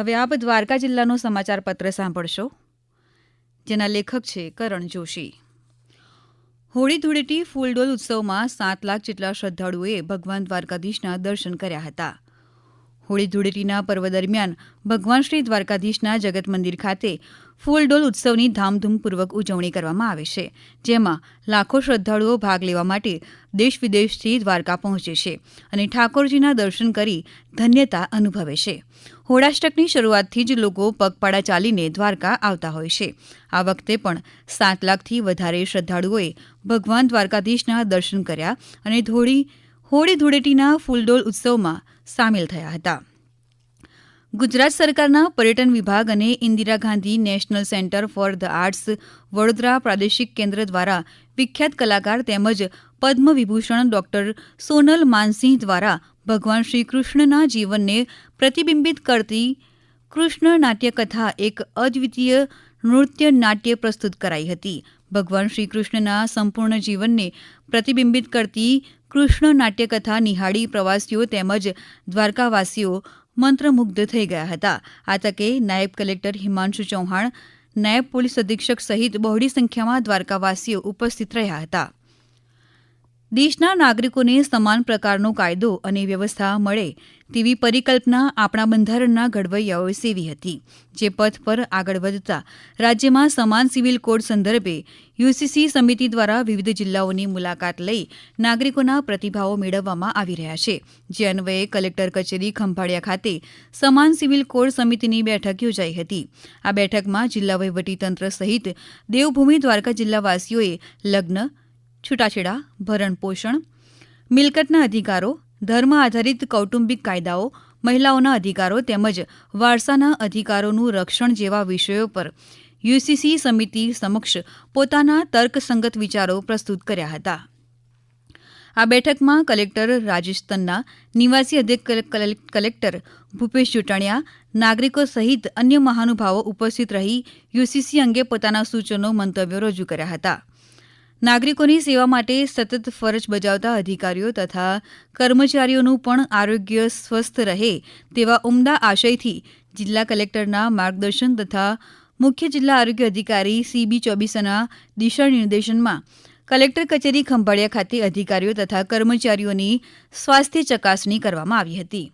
હવે આપ દ્વારકા જિલ્લાનો સમાચાર પત્ર સાંભળશો, જેના લેખક છે કરણ જોશી. હોળી ધૂળેટી ફૂલડોલ ઉત્સવમાં સાત લાખ જેટલા શ્રદ્ધાળુઓએ ભગવાન દ્વારકાધીશના દર્શન કર્યા હતા. હોળી ધૂળેટીના પર્વ દરમિયાન ભગવાન શ્રી દ્વારકાધીશના જગત મંદિર ખાતે ફૂલડોલ ઉત્સવની ધામધૂમપૂર્વક ઉજવણી કરવામાં આવે છે, જેમાં લાખો શ્રદ્ધાળુઓ ભાગ લેવા માટે દેશ વિદેશથી દ્વારકા પહોંચે છે અને ઠાકોરજીના દર્શન કરી ધન્યતા અનુભવે છે. હોળાષ્ટકની શરૂઆતથી જ લોકો પગપાળા ચાલીને દ્વારકા આવતા હોય છે. આ વખતે પણ સાત લાખથી વધારે શ્રદ્ધાળુઓએ ભગવાન દ્વારકાધીશના દર્શન કર્યા અને ધોળી હોળી ધૂળેટીના ફૂલડોલ ઉત્સવમાં સામેલ થયા હતા. ગુજરાત સરકારના પર્યટન વિભાગ અને Indira Gandhi National Centre for the Arts Vadodara પ્રાદેશિક કેન્દ્ર દ્વારા વિખ્યાત કલાકાર તેમજ પદ્મ વિભૂષણ ડોક્ટર સોનલ માનસિંહ દ્વારા ભગવાન શ્રી કૃષ્ણના જીવનને પ્રતિબિંબિત કરતી કૃષ્ણ નાટ્યકથા એક અદ્વિતીય નૃત્ય નાટ્ય પ્રસ્તુત કરાઈ હતી. ભગવાન શ્રી કૃષ્ણના સંપૂર્ણ જીવનને પ્રતિબિંબિત કરતી કૃષ્ણ નાટ્યકથા નિહાળી પ્રવાસીઓ તેમજ દ્વારકાવાસીઓ મંત્રમુગ્ધ થઈ ગયા હતા. આ તકે નાયબ કલેક્ટર હિમાંશુ ચૌહાણ, નાયબ પોલીસ અધિક્ષક સહિત બહોળી સંખ્યામાં દ્વારકાવાસીઓ ઉપસ્થિત રહ્યા હતા. દેશના નાગરિકોને સમાન પ્રકારનો કાયદો અને વ્યવસ્થા મળે તેવી પરિકલ્પના આપણા બંધારણના ઘડવૈયાઓએ સેવી હતી, જે પથ પર આગળ વધતા રાજ્યમાં સમાન સિવિલ કોડ સંદર્ભે યુસીસી સમિતિ દ્વારા વિવિધ જિલ્લાઓની મુલાકાત લઈ નાગરિકોના પ્રતિભાવો મેળવવામાં આવી રહ્યા છે. જે અન્વયે કલેક્ટર કચેરી ખંભાળિયા ખાતે સમાન સિવિલ કોડ સમિતિની બેઠક યોજાઈ હતી. આ બેઠકમાં જિલ્લા વહીવટીતંત્ર સહિત દેવભૂમિ દ્વારકા જિલ્લાવાસીઓએ લગ્ન છૂટાછેડા, ભરણ પોષણ, મિલકતના અધિકારો, ધર્મ આધારિત કૌટુંબિક કાયદાઓ, મહિલાઓના અધિકારો તેમજ વારસાના અધિકારોનું રક્ષણ જેવા વિષયો પર યુસીસી સમિતિ સમક્ષ પોતાના તર્કસંગત વિચારો પ્રસ્તુત કર્યા હતા. આ બેઠકમાં કલેક્ટર રાજેશ તન્ના, નિવાસી અધ્યક્ષ કલેક્ટર ભૂપેશ ચૂંટણિયા, નાગરિકો સહિત અન્ય મહાનુભાવો ઉપસ્થિત રહી યુસીસી અંગે પોતાના સૂચનો, મંતવ્યો રજૂ કર્યા હતા. નાગરિકોની સેવા માટે સતત ફરજ બજાવતા અધિકારીઓ તથા કર્મચારીઓનું પણ આરોગ્ય સ્વસ્થ રહે તેવા ઉમદા આશયથી જિલ્લા કલેક્ટરના માર્ગદર્શન તથા મુખ્ય જિલ્લા આરોગ્ય અધિકારી સીબી ચોબીસના દિશા નિર્દેશનમાં કલેક્ટર કચેરી ખંભાળિયા ખાતે અધિકારીઓ તથા કર્મચારીઓની સ્વાસ્થ્ય ચકાસણી કરવામાં આવી હતી.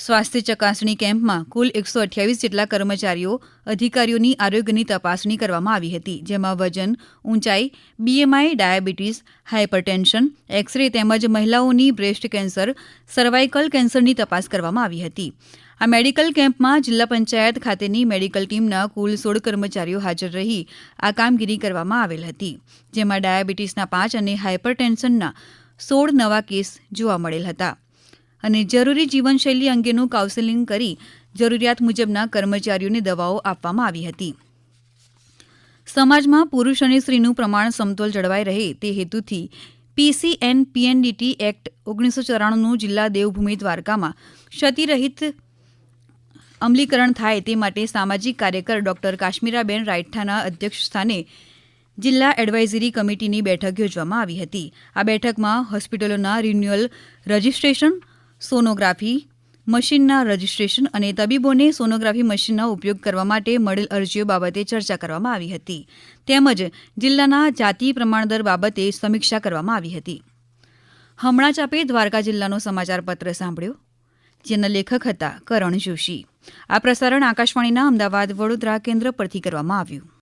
સ્વાસ્થ્ય ચકાસણી કેમ્પમાં કુલ એકસો અઠ્યાવીસ જેટલા કર્મચારીઓ, અધિકારીઓની આરોગ્યની તપાસણી કરવામાં આવી હતી, જેમાં વજન ઊંચાઈ BMI diabetes hypertension X ray તેમજ મહિલાઓની બ્રેસ્ટ કેન્સર, સર્વાઇકલ કેન્સરની તપાસ કરવામાં આવી હતી. આ મેડિકલ કેમ્પમાં જિલ્લા પંચાયત ખાતેની મેડિકલ ટીમના કુલ સોળ કર્મચારીઓ હાજર રહી, આ કામગીરી કરવામાં આવેલ હતી, જેમાં ડાયાબિટીસના પાંચ અને હાઇપરટેન્શનના સોળ નવા કેસ જોવા મળેલ હતા. અને જરૂરી જીવનશૈલી અંગેનું કાઉન્સેલિંગ કરી જરૂરિયાત મુજબના કર્મચારીઓને દવાઓ આપવામાં આવી હતી. સમાજમાં પુરુષ અને સ્ત્રીનું પ્રમાણ સમતોલ જળવાઈ રહે તે હેતુથી પીસીએન પીએનડીટી એક્ટ ઓગણીસો ચોરાણુંનું જિલ્લા દેવભૂમિ દ્વારકામાં ક્ષતિરહિત અમલીકરણ થાય તે માટે સામાજિક કાર્યકર ડોક્ટર કાશ્મીરાબેન રાયઠાના અધ્યક્ષ સ્થાને જિલ્લા એડવાઇઝરી કમિટીની બેઠક યોજવામાં આવી હતી. આ બેઠકમાં હોસ્પિટલોના રિન્યુઅલ રજિસ્ટ્રેશન સોનોગ્રાફી મશીનના રજિસ્ટ્રેશન અને તબીબોને સોનોગ્રાફી મશીનનો ઉપયોગ કરવા માટે મળેલ અરજીઓ બાબતે ચર્ચા કરવામાં આવી હતી. તેમજ જિલ્લાના જાતિ પ્રમાણદર બાબતે સમીક્ષા કરવામાં આવી હતી. હમણાં જ આપે દ્વારકા જિલ્લાનો સમાચારપત્ર સાંભળ્યો. જેના લેખક હતા કરણ જોશી. આ પ્રસારણ આકાશવાણીના અમદાવાદ વડોદરા કેન્દ્ર પરથી કરવામાં આવ્યું.